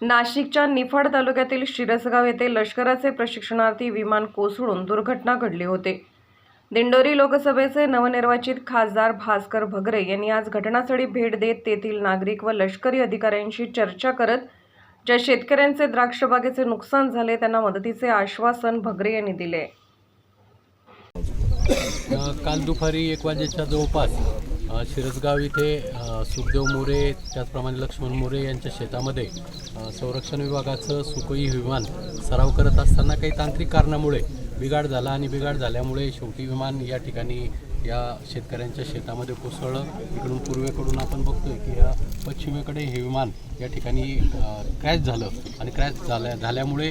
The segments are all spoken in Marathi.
नाशिकच्या निफाड तालुक्यातील शिरसगाव येथे लष्कराचे प्रशिक्षणार्थी विमान कोसळून दुर्घटना घडली होते. दिंडोरी लोकसभेचे नवनिर्वाचित खासदार भास्कर भगरे यांनी आज घटनास्थळी भेट देत तेथील नागरिक व लष्करी अधिकाऱ्यांशी चर्चा करत ज्या शेतकऱ्यांचे द्राक्षबागेचे नुकसान झाले त्यांना मदतीचे आश्वासन भगरे यांनी दिले. काल दुपारी एक वाजेच्या जवळपास शिरसगाव इथे सुखदेव मोरे त्याचप्रमाणे लक्ष्मण मोरे यांच्या शेतामध्ये संरक्षण विभागाचं सुखोई विमान सराव करत असताना काही तांत्रिक कारणामुळे बिघाड झाला आणि बिघाड झाल्यामुळे शेवटी विमान या ठिकाणी या शेतकऱ्यांच्या शेतामध्ये कोसळलं. इकडून पूर्वेकडून आपण बघतोय की या पश्चिमेकडे हे विमान या ठिकाणी क्रॅश झालं आणि क्रॅश झाल्या झाल्यामुळे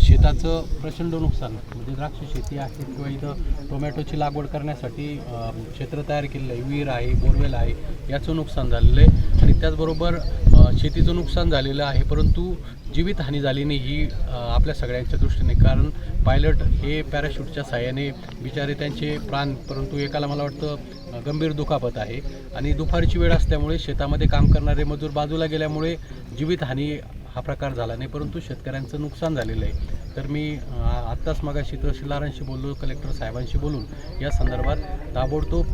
शेताचं प्रचंड नुकसान म्हणजे द्राक्ष शेती आहे किंवा इथं टोमॅटोची लागवड करण्यासाठी क्षेत्र तयार केलेलं आहे विहीर आहे बोरवेल आहे याचं नुकसान झालेलं आहे. आणि त्याचबरोबर शेतीचं नुकसान झालेलं आहे परंतु जीवितहानी झाली नाही ही आपल्या सगळ्यांच्या दृष्टीने. कारण पायलट हे पॅराशूटच्या साह्याने बिचारे त्यांचे प्राण परंतु एकाला मला वाटतं गंभीर दुखापत आहे. आणि दुपारची वेळ असल्यामुळे शेतामध्ये काम करणारे मजूर बाजूला गेल्यामुळे जीवितहानी हा प्रकार झाला नाही परंतु शेतकऱ्यांचं नुकसान झालेलं आहे. तर मी आत्ताच मग तहसीलदारांशी बोललो कलेक्टर साहेबांशी बोलून. या संदर्भात ताबडतोब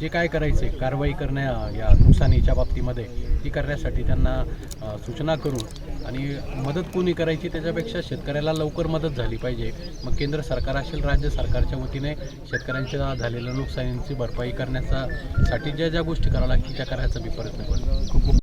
जे काय करायचे कारवाई करण्या या नुकसानीच्या बाबतीमध्ये ती करण्यासाठी त्यांना सूचना करून आणि मदत कोणी करायची त्याच्यापेक्षा शेतकऱ्याला लवकर मदत झाली पाहिजे. मग केंद्र सरकार असेल राज्य सरकारच्या वतीने शेतकऱ्यांच्या झालेल्या नुकसानींची भरपाई करण्याचा साठी ज्या ज्या गोष्टी कराव्या लागतील त्या करायचा मी प्रयत्न करतो. खूप खूप